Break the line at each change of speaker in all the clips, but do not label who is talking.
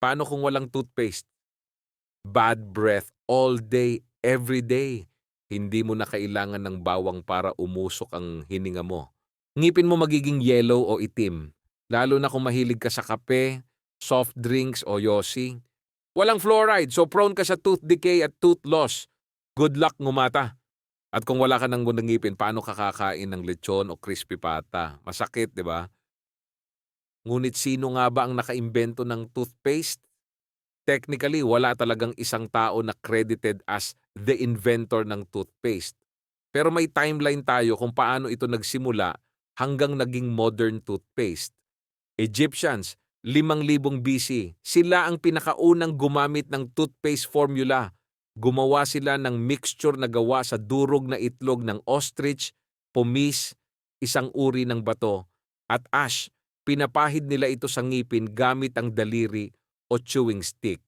Paano kung walang toothpaste? Bad breath all day, every day. Hindi mo na kailangan ng bawang para umusok ang hininga mo. Ngipin mo magiging yellow o itim, lalo na kung mahilig ka sa kape, soft drinks o yosi. Walang fluoride, so prone ka sa tooth decay at tooth loss. Good luck ngumata. At kung wala ka ng ngipin, paano ka kakain ng lechon o crispy pata? Masakit, di ba? Ngunit sino nga ba ang nakaimbento ng toothpaste? Technically, wala talagang isang tao na credited as the inventor ng toothpaste. Pero may timeline tayo kung paano ito nagsimula hanggang naging modern toothpaste. Egyptians, 5,000 BC, sila ang pinakaunang gumamit ng toothpaste formula. Gumawa sila ng mixture na gawa sa durog na itlog ng ostrich, pumis, isang uri ng bato, at ash. Pinapahid nila ito sa ngipin gamit ang daliri o chewing stick.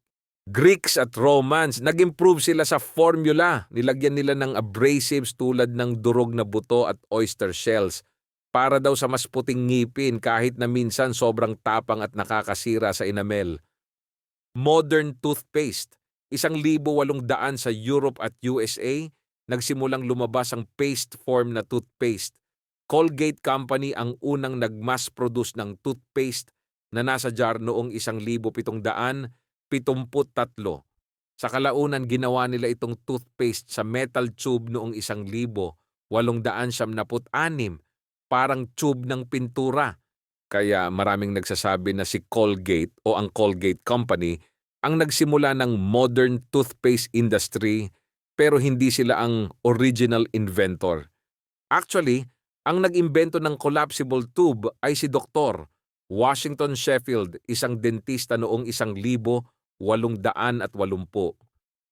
Greeks at Romans, nag-improve sila sa formula. Nilagyan nila ng abrasives tulad ng durog na buto at oyster shells para daw sa mas puting ngipin kahit na minsan sobrang tapang at nakakasira sa enamel. Modern toothpaste, isang libo walong daan sa Europe at USA, nagsimulang lumabas ang paste form na toothpaste. Colgate Company ang unang nag-mass produce ng toothpaste na nasa jar noong 1773. Sa kalaunan, ginawa nila itong toothpaste sa metal tube noong 1876, parang tube ng pintura. Kaya maraming nagsasabi na si Colgate o ang Colgate Company ang nagsimula ng modern toothpaste industry pero hindi sila ang original inventor. Actually, ang nag-imbento ng collapsible tube ay si Dr. Washington Sheffield, isang dentista noong 1880.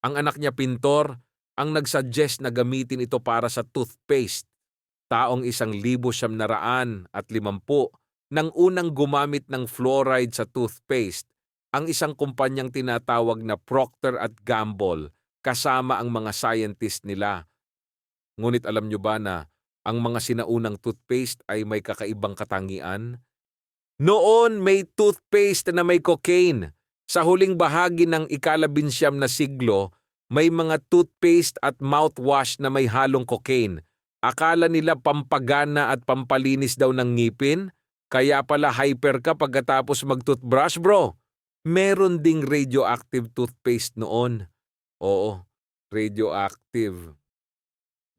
Ang anak niya pintor, ang nagsuggest na gamitin ito para sa toothpaste. Taong 1,750 nang unang gumamit ng fluoride sa toothpaste, ang isang kumpanyang tinatawag na Procter at Gamble kasama ang mga scientist nila. Ngunit alam nyo ba na ang mga sinaunang toothpaste ay may kakaibang katangian? Noon may toothpaste na may cocaine. Sa huling bahagi ng ikalabinsyam na siglo, may mga toothpaste at mouthwash na may halong cocaine. Akala nila pampagana at pampalinis daw ng ngipin, kaya pala hyper ka pagkatapos mag-toothbrush bro. Meron ding radioactive toothpaste noon. Oo, radioactive.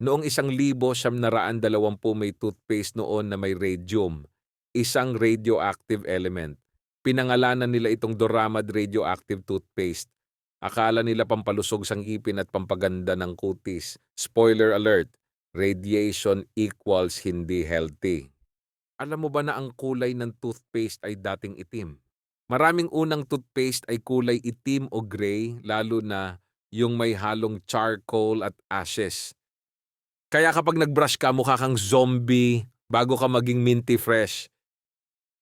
Noong isang libo siyam naraan dalawampu may toothpaste noon na may radium, isang radioactive element. Pinangalanan nila itong Doramad radioactive toothpaste. Akala nila pampalusog sa ngipin at pampaganda ng kutis. Spoiler alert, radiation equals hindi healthy. Alam mo ba na ang kulay ng toothpaste ay dating itim? Maraming unang toothpaste ay kulay itim o gray, lalo na yung may halong charcoal at ashes. Kaya kapag nag-brush ka, mukha kang zombie bago ka maging minty fresh.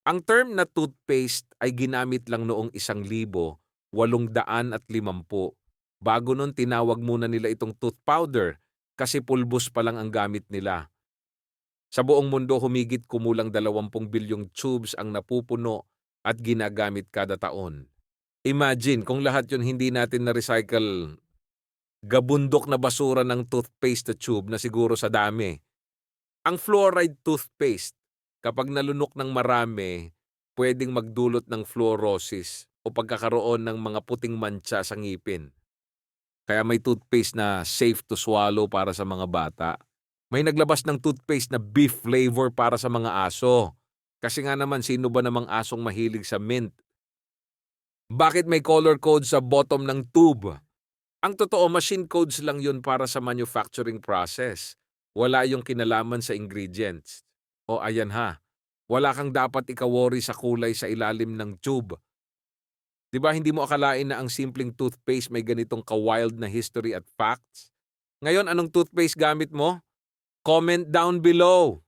Ang term na toothpaste ay ginamit lang noong isang libo, walong daan at limampu. Bago nun tinawag muna nila itong tooth powder kasi pulbos pa lang ang gamit nila. Sa buong mundo humigit kumulang 20 bilyong tubes ang napupuno at ginagamit kada taon. Imagine kung lahat yun hindi natin na-recycle gabundok na basura ng toothpaste tube na siguro sa dami. Ang fluoride toothpaste, kapag nalunok ng marami, pwedeng magdulot ng fluorosis o pagkakaroon ng mga puting mancha sa ngipin. Kaya may toothpaste na safe to swallow para sa mga bata. May naglabas ng toothpaste na beef flavor para sa mga aso. Kasi nga naman, sino ba namang asong mahilig sa mint? Bakit may color code sa bottom ng tube? Ang totoo, machine codes lang yun para sa manufacturing process. Wala yung kinalaman sa ingredients. O ayan ha, wala kang dapat ikaworry sa kulay sa ilalim ng tube. Di ba hindi mo akalain na ang simpleng toothpaste may ganitong ka-wild na history at facts? Ngayon, anong toothpaste gamit mo? Comment down below.